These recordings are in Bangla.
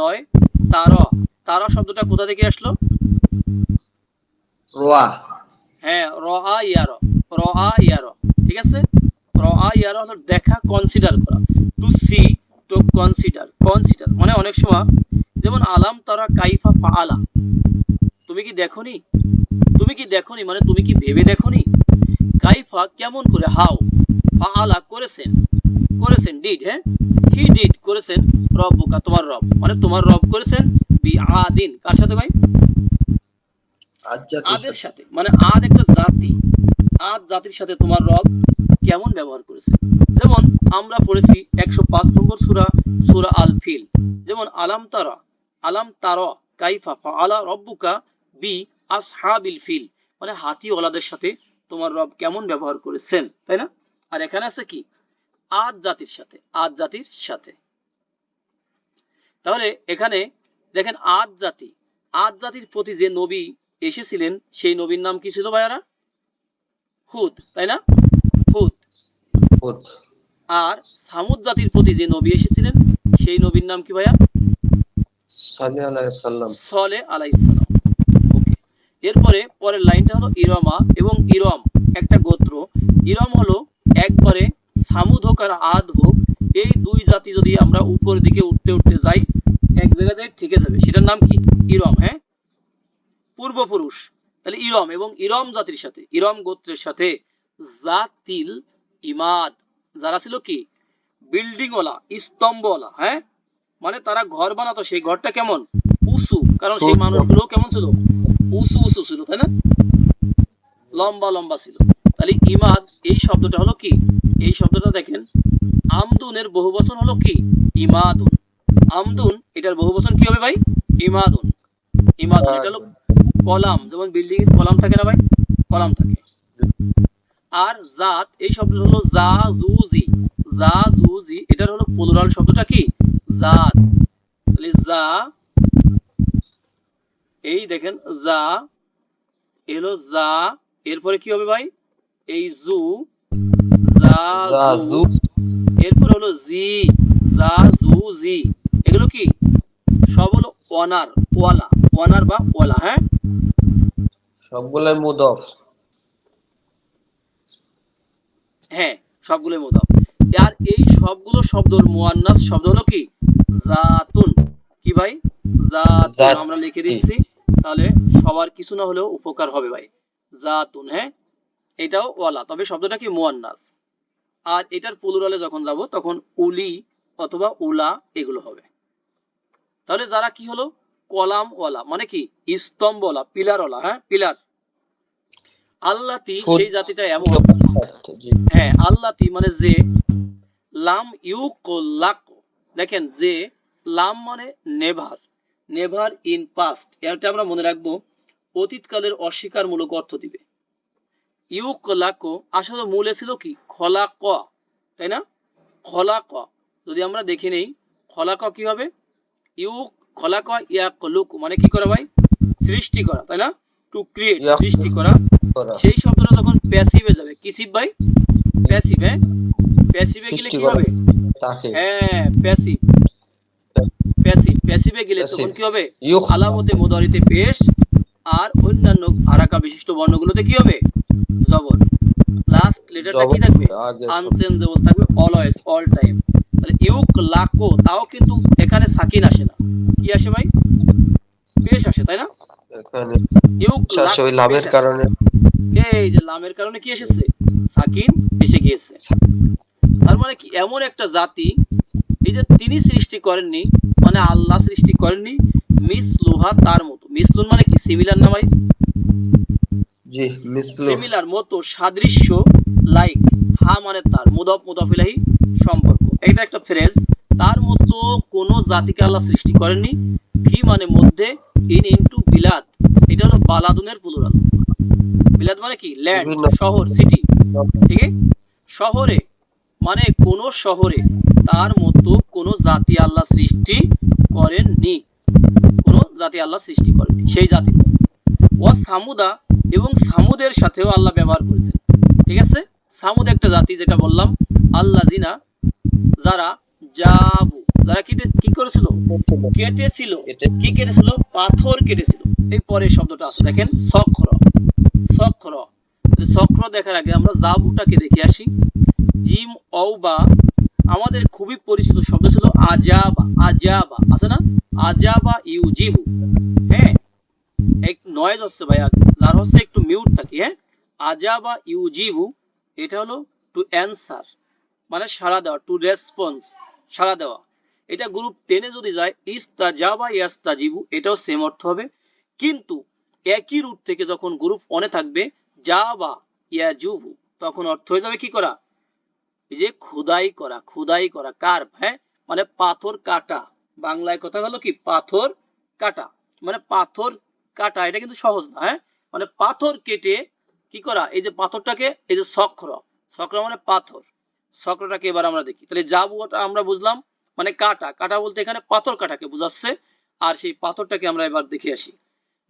নয় তার। তারা শব্দটা কোথা থেকে আসলো? রোয়া। হ্যাঁ ইয়ার। ইয়ার ঠিক আছে? ইয়ার হলো দেখা কনসিডার করা। To see to consider consider মানে অনেক সময় যেমন আলাম তারা কাইফা ফাআলা। তুমি কি দেখোনি? তুমি কি দেখোনি? মানে তুমি কি ভেবে দেখোনি? কাইফা কেমন করে? হাও ফাআলা করেছেন। করেছেন ডিড হ্যাঁ? হি ডিড করেছেন? রব্বুকা তোমার রব। মানে তোমার রব করেছেন বি আদিন কার সাথে ভাই? আদের সাথে। মানে আদ একটা জাতি। আদ জাতির সাথে তোমার রব কেমন ব্যবহার করেছে যেমন আমরা পড়েছি একশো পাঁচ নম্বর সুরা সুরা আল ফিল যেমন আলাম তারা আলাম তারা কাইফা আলা রব্বুকা বি আসহাবিল ফিল। মানে হাতিওয়ালাদের সাথে তোমার রব কেমন ব্যবহার করেছেন তাই না? আর এখানে আছে কি? আদ জাতির সাথে আদ জাতির সাথে। তাহলে এখানে দেখেন আদ জাতি আদ জাতির প্রতি যে নবী এসেছিলেন সেই নবীর নাম কি ছিল ভাইয়ারা? হুদ তাই না? হুদ। হুদ। আর সামুদ জাতির প্রতি যে নবী এসেছিলেন সেই নবীর নাম কি ভাইয়া? সাল্লাল্লাহু আলাইহি সাল্লাম সলে আলাইসালাম ওকে এরপরে পরের লাইনটা হলো ইরমা এবং ইরম একটা গোত্র। ইরম হলো একবারে সামুদ হোক আর আদ হোক এই দুই জাতি যদি আমরা উপর দিকে উঠতে উঠতে যাই এক জায়গাতে ঠিকে যাবে। সেটার নাম কি? ইরম হ্যাঁ? পূর্বপুরুষ। তাহলে ইরম এবং ইরম জাতির সাথে ইরম গোত্রের সাথে জাতিল ইমাদ। যারা ছিল কি? বিল্ডিং ওয়ালা স্তম্ভওয়ালা হ্যাঁ? মানে তারা ঘর বানাতো। সেই ঘরটা কেমন? উঁচু। কারণ সেই মানুষগুলো কেমন ছিল? উঁচু উঁচু ছিল, তাই না? লম্বা লম্বা ছিল। তাহলে ইমাদ, এই শব্দটা হলো কি? এই শব্দটা দেখেন, আমদুনের বহু বচন হলো কি? ইমাদুন। আমদুন, এটার বহু বচন কি হবে ভাই? ইমাদুন। ইমাদুন, এটা হলো কলাম। যেমন বিল্ডিং এর কলাম থাকে না ভাই? কলাম থাকে। আর জাত, এই শব্দটা হলো জা জুজি জা জুজি এটার হলো প্লুরাল শব্দটা কি? জাত। তাহলে জা এই দেখেন জা এলো জা এরপরে কি হবে ভাই? এই জু যা জু এরপর হলো জি জা জু জি। এগুলো কি? সব হলো ওয়ানার ওয়ালা ওয়ানার বা ওয়ালা হ্যাঁ? সবগুলাই মুদফ। হ্যাঁ সবগুলোই মোদাফ। আর এই সবগুলো শব্দ মুয়ান্নাস শব্দ হলো কি? জাতুন। কি ভাই? জাতুন আমরা লিখে দিচ্ছি। তাহলে সবার কিছু না হলেও উপকার হবে ভাই। জাতুন হ্যাঁ? এটাও ওয়ালা তবে শব্দটা কি মুয়ান্নাস? আর এটার প্লুরালে যখন যাব তখন উলি অথবা উলা এগুলো হবে। তাহলে যারা কি হলো? কলাম ওয়ালা মানে কি? স্তম্ভ ওয়ালা পিলার ওয়ালা হ্যাঁ পিলার আল্লাতি সেই জাতিটা এমন। হ্যাঁ আল্লাতি মানে যে। লাম ইউ ইউকোলাক দেখেন যে লাম মানে নেভার। Never in past. এটা আমরা মনে রাখব অতীতকালের অস্বীকারমূলক অর্থ দিবে। ইউকলাকো আসলে মূলে ছিল কি? খলা ক তাই না? খলা ক যদি আমরা দেখে নেই খলাক কি হবে? ইউ খলাক ইয়াকলুক মানে কি করা ভাই? সৃষ্টি করা তাই না? টু ক্রিয়েট সৃষ্টি করা। সেই শব্দটা যখন প্যাসিভে যাবে। কিসিভ ভাই? প্যাসিভ হ্যাঁ? প্যাসিভে গেলে কি হবে? তাকে। হ্যাঁ প্যাসিভ প্যাসিভ প্যাসিভে গেলে তখন কি হবে? আলামতে মুদারিতে পেশ আর অন্যান্য আরাকা বিশিষ্ট বর্ণগুলোতে কি হবে? জবর। লাস্ট লেটারটা কি থাকবে? আনচেঞ্জেবল থাকবে অলওয়েজ অল টাইম তাহলে ইউক লাকো তাও কিন্তু এখানে সাকিন আসে না। কি আসে ভাই? পেশ আসে তাই না? ইউক লাক লাভের কারণে। এই যে লামের কারণে কি এসেছে? সাকিন এসে গিয়েছে। তার মানে কি এমন একটা জাতি যে তিনি সৃষ্টি করেননি মানে আল্লাহ সৃষ্টি করেননি মিস লোহা তার মতো। মিসলুন মানে কি? সিমিলার না ভাই? জি মিসলু সিমিলার মতো সাদৃশ্য লাইক হা মানে তার মুদফ মুদফিলাহি সম্পর্ক। এটা একটা ফ্রেজ তার মতো কোন জাতিকে আল্লাহ সৃষ্টি করেননি। ফি মানে মধ্যে ইন ইনটু বিলাদ এটা হলো বালাদুনের প্লুরাল বিলাদ মানে কি? ল্যান্ড শহর সিটি ঠিক আছে? শহরে মানে কোন শহরে তার মতো কোন জাতি আল্লাহ সৃষ্টি করেননি। কোন জাতি আল্লাহ সৃষ্টি করেননি, সেই জাতি। ও সামুদা এবং সামুদের সাথেও আল্লাহ ব্যবহার করেছেন। ঠিক আছে? সামুদ একটা জাতি যেটা বললাম আল্লাহ জিনা যারা জাবু, যারা কি কি করেছিল? কেটেছিল। কি কেটেছিল? পাথর কেটেছিল। এই পরের শব্দটা আছে। দেখেন সক্র। তাহলে সক্র দেখার আগে আমরা জাবুটাকে দেখে আসি। জিম অউ বা আমাদের খুবই পরিচিত শব্দ ছিল আজাবা আজাবা, আছে না? আজাবা ইউজিবু হ্যাঁ? এক নয়েজ হচ্ছে ভাইয়া, যার হচ্ছে একটু মিউট থাকি হ্যাঁ? আজাবা ইউজিবু এটা হলো টু অ্যানসার মানে সাড়া দেওয়া টু রেসপন্স সাড়া দেওয়া। এটা গ্রুপ টেনে যদি যায়, ইস্তাজাবা ইয়াস্তাজিবু, এটাও সেম অর্থ হবে। কিন্তু একই রুট থেকে যখন গ্রুপ অনে থাকবে, জাবা ইয়াজুবু, তখন অর্থ হয়ে যাবে কি করা? এই যে খুদাই করা খুদাই করা কার্ভ হ্যাঁ? মানে পাথর কাটা। বাংলায় কথা হলো কি? পাথর কাটা। মানে পাথর কাটা, এটা কিন্তু সহজ না হ্যাঁ? মানে পাথর কেটে কি করা? এই যে পাথরটাকে, এই যে সক্র। সক্র মানে পাথর। সক্রটাকে এবার আমরা দেখি। তাহলে জাবুটা আমরা বুঝলাম মানে কাটা। কাটা বলতে এখানে পাথর কাটাকে বোঝাচ্ছে। আর সেই পাথরটাকে আমরা এবার দেখে আসি।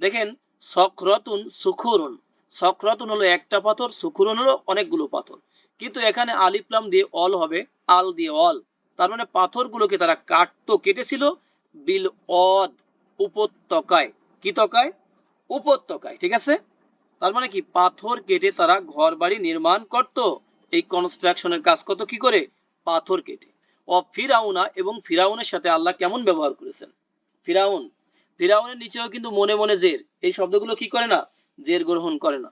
দেখেন, সক্রতুন সুখুরুন। সক্রতুন হলো একটা পাথর, সুখুরুন হলো অনেকগুলো পাথর। কিন্তু এখানে আলিপ্লাম দিয়ে অল হবে, আল দিয়ে অল। তার মানে পাথরগুলোকে তারা কাটতো, কেটেছিল বিল অদ, উপত্যকায়। কি তকায়? উপত্যকায়, ঠিক আছে? তার মানে কি? পাথর কেটে তারা ঘর বাড়ি নির্মাণ করত। এই কনস্ট্রাকশনের কাজ কত কি করে? পাথর কেটে। ও ফিরাউনা এবং ফিরাউনের সাথে আল্লাহ কেমন ব্যবহার করেছেন? ফিরাউন। ফিরাউনের নিচেও কিন্তু মনে মনে জের। এই শব্দগুলো কি করে না? জের গ্রহণ করে না।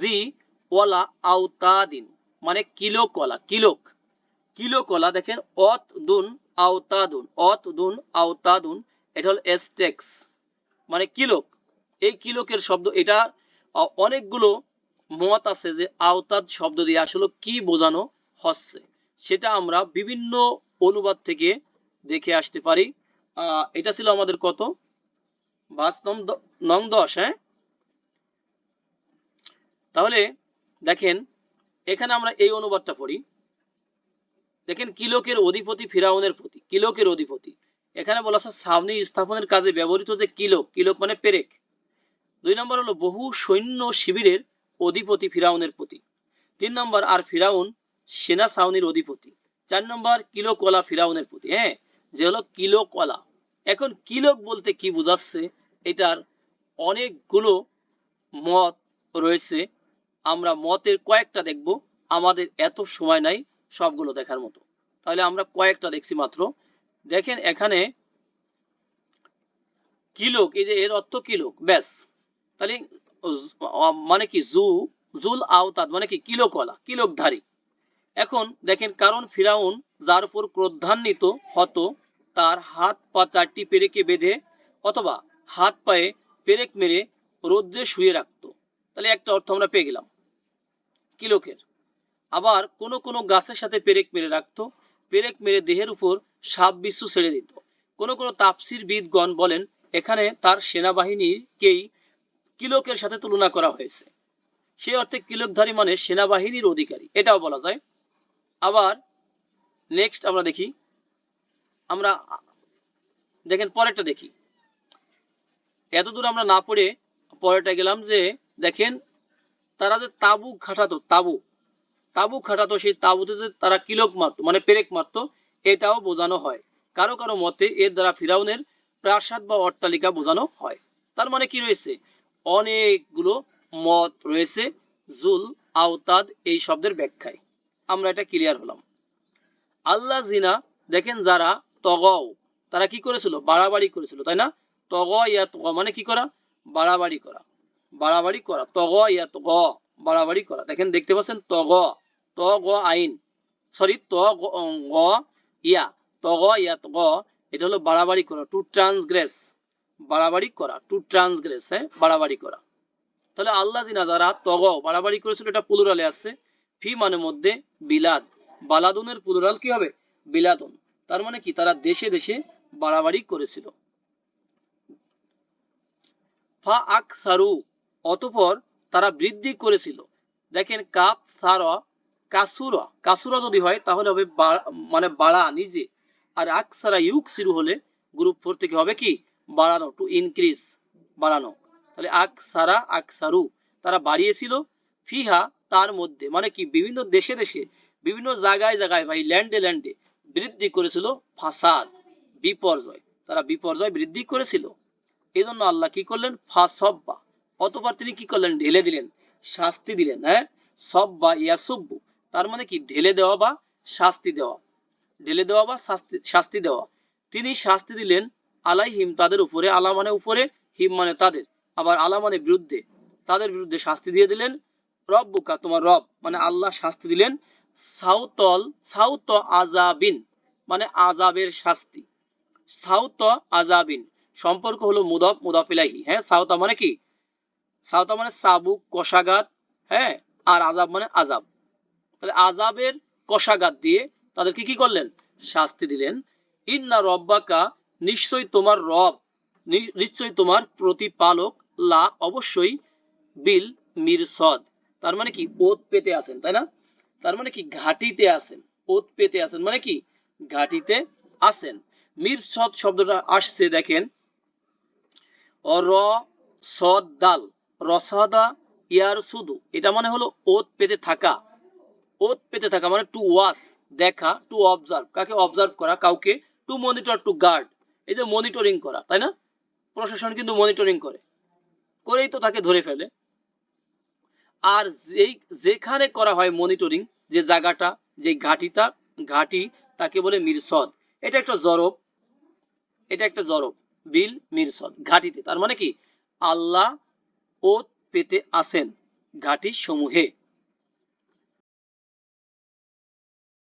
জি, ওয়ালা আওতাদিন। মানে কিলো কলা, কিলোক। কিলো কলা দেখেন, অত দুন আওতাদুন অত দুন আওতাদুন এটা হল এস্টেক্স মানে কিলোক। এই কিলোকের শব্দ, এটা অনেকগুলো মত আছে যে আওতাদ শব্দ দিয়ে আসলে কি বোঝানো হচ্ছে। সেটা আমরা বিভিন্ন অনুবাদ থেকে দেখে আসতে পারি। এটা ছিল আমাদের কত? বাস নং দশ হ্যাঁ? তাহলে দেখেন এখানে আমরা এই অনুবাদটা পড়ি। দেখেন, কিলোকের অধিপতি ফিরাউনের প্রতি, কিলোকের অধিপতি। এখানে বলা আছে ছাউনি স্থাপনের কাজে ব্যবহৃত যে কিলোক কিলোক মানে পেরেক। দুই নম্বর হলো, বহু সৈন্য শিবিরের অধিপতি ফিরাউনের প্রতি। তিন নম্বর, আর ফিরাউন সেনা ছাউনির অধিপতি। চার নম্বর কিলো কলা ফিরাউনের প্রতি। হ্যাঁ যে হলো কিলো কলা এখন কিলোক বলতে কি বোঝাচ্ছে? এটার অনেকগুলো মত রয়েছে। আমরা মতের কয়েকটা দেখব। আমাদের এত সময় নাই সবগুলো দেখার মতো। তাহলে আমরা কয়েকটা দেখছি মাত্র। দেখেন এখানে কিলোক এই যে এর অর্থ কিলোক ব্যাস। তাহলে মানে কি? জু, জুল আওতাদ মানে কি? কিলো কলা কিলোকধারী। এখন দেখেন কারণ ফিরাউন যার উপর ক্রোধান্বিত হতো, তার হাত পা চারটি পেরেকে বেঁধে অথবা হাত পায়ে পেরেক মেরে রৌদ্রে শুয়ে রাখতো। তাহলে একটা অর্থ আমরা পেয়ে গেলাম। কিলোকের। আবার কোন কোন গাছের সাথে পেরেক মেরে রাখতো, পেরেক মেরে দেহের উপর সাপ বিচ্ছু ছেড়ে দিত। কোন কোন তাপসির বিদগণ বলেন, এখানে তার সেনাবাহিনীকেই কিলোকের সাথে তুলনা করা হয়েছে। সেই অর্থে কিলোকধারী মানে সেনাবাহিনীর অধিকারী, এটাও বলা যায়। আবার নেক্সট আমরা দেখি, আমরা দেখেন পরেরটা দেখি। এতদূর আমরা না পড়ে পরেরটা গেলাম যে, দেখেন তারা যে তাবু খাটাতো, তাবু। তাবু খাটাতো, সেই তাবুতে যে তারা কিলোক মারতো মানে পেরেক মারতো, এটাও বোঝানো হয়। কারও কারও মতে এর দ্বারা ফিরাউনের প্রাসাদ বা অট্টালিকা বোঝানো হয়। তার মানে কি রয়েছে? অনেকগুলো মত রয়েছে, জুল, আওতাদ এই শব্দের ব্যাখ্যায়। আমরা এটা ক্লিয়ার হলাম। আল্লাহ জিনা, দেখেন যারা তগও, তারা কি করেছিল? বাড়াবাড়ি করেছিল, তাই না? তগ ইয়া তগ মানে কি করা? বাড়াবাড়ি করা। বাড়াবাড়ি করা। তগ ইয়া তগ, বাড়াবাড়ি করা। দেখেন, দেখতে পাচ্ছেন, তগ ত গ আইন। সরি ত গ গ ইয়া। তগ ইয়া তগ, এটা হলো বাড়াবাড়ি করা টু ট্রান্সগ্রেস বাড়াবাড়ি করা টু ট্রান্সগ্রেস হ্যাঁ বাড়াবাড়ি করা। তাহলে আল্লাহ জিনা যারা তগ, বাড়াবাড়ি করেছিল, এটা পুলুরালে আছে। ফি মানে মধ্যে বিলাদ। বালাদুনের পুলুরাল কি হবে? বিলাদুন। তার মানে কি? তারা দেশে দেশে বাড়াবাড়ি করেছিল। ফা আকসারু অতঃপর তারা বৃদ্ধি করেছিল। দেখেন কাপ সার কাসুরা কাসুরা যদি হয়, তাহলে হবে মানে বাড়া নিজে। আর আকসারা ইউক সিরু হলে গ্রুপ ফোর থেকে হবে কি? বাড়ানো টু ইনক্রিজ বাড়ানো। তাহলে আকসারা, আকসারু। তারা বাড়িয়েছিল ফিহা তার মধ্যে। মানে কি? বিভিন্ন দেশে দেশে, বিভিন্ন জায়গায় জায়গায়, ভাই, ল্যান্ডে ল্যান্ডে বৃদ্ধি করেছিল ফাসাদ, বিপর্যয়। তারা বিপর্যয় বৃদ্ধি করেছিল। এই আল্লাহ কি করলেন? ফাসব্বা। অতপর তিনি কি করলেন? ঢেলে দিলেন, শাস্তি দিলেন হ্যাঁ? সব্বা ইয়াসুব্বু, তার মানে কি? ঢেলে দেওয়া বা শাস্তি দেওয়া। ঢেলে দেওয়া বা শাস্তি শাস্তি দেওয়া। তিনি শাস্তি দিলেন আলাইহিম, তাদের উপরে, আলা মানে উপরে, হিম মানে তাদের। আবার আলা মানে বিরুদ্ধে, তাদের বিরুদ্ধে শাস্তি দিয়ে দিলেন। রব্বুকা, তোমার রব মানে আল্লাহ শাস্তি দিলেন। সাউতল, সাউত আজাবিন মানে আজাবের শাস্তি। সাউত আজাবিন সম্পর্ক হলো মুদফ মুদাফিলাহি হ্যাঁ? সাউতা মানে কি? সাউতা মানে সাবুক, কষাঘাত হ্যাঁ আর আজাব মানে আজাব তাহলে আজাবের কষাঘাত দিয়ে তাদেরকে কি করলেন? শাস্তি দিলেন। ইন্না রব্বাকা, নিশ্চয়ই তোমার রব, নি- নিশ্চয়ই তোমার প্রতিপালক, লা, অবশ্যই বিল মিরসদ। তার মানে কি? ওত পেতে আছেন, তাই না? তার মানে কি? ঘাটিতে আছেন, ওত পেতে আছেন। মানে কি? ঘাটিতে আছেন। মিরসদ শব্দটা আসছে, দেখেন। অর সদ দাল রসাদা ইয়ার শুধু এটা মানে হলো ওত পেতে থাকা। ওত পেতে থাকা মানে টু ওয়াচ দেখা টু অবজার্ভ কাকে অবজার্ভ করা? কাউকে টু মনিটর টু গার্ড এই যে মনিটরিং করা, তাই না? প্রশাসন কিন্তু মনিটরিং করে। করেই তো তাকে ধরে ফেলে। আর যেই, যেখানে করা হয় মনিটরিং যে জায়গাটা, যে ঘাটিটা, ঘাটি তাকে বলে মিরসদ। এটা একটা জরব। এটা একটা জরব। বিল মিরসদ। ঘাটিতে। তার মানে কি? আল্লাহ ওত পেতে আসেন ঘাটি সমূহে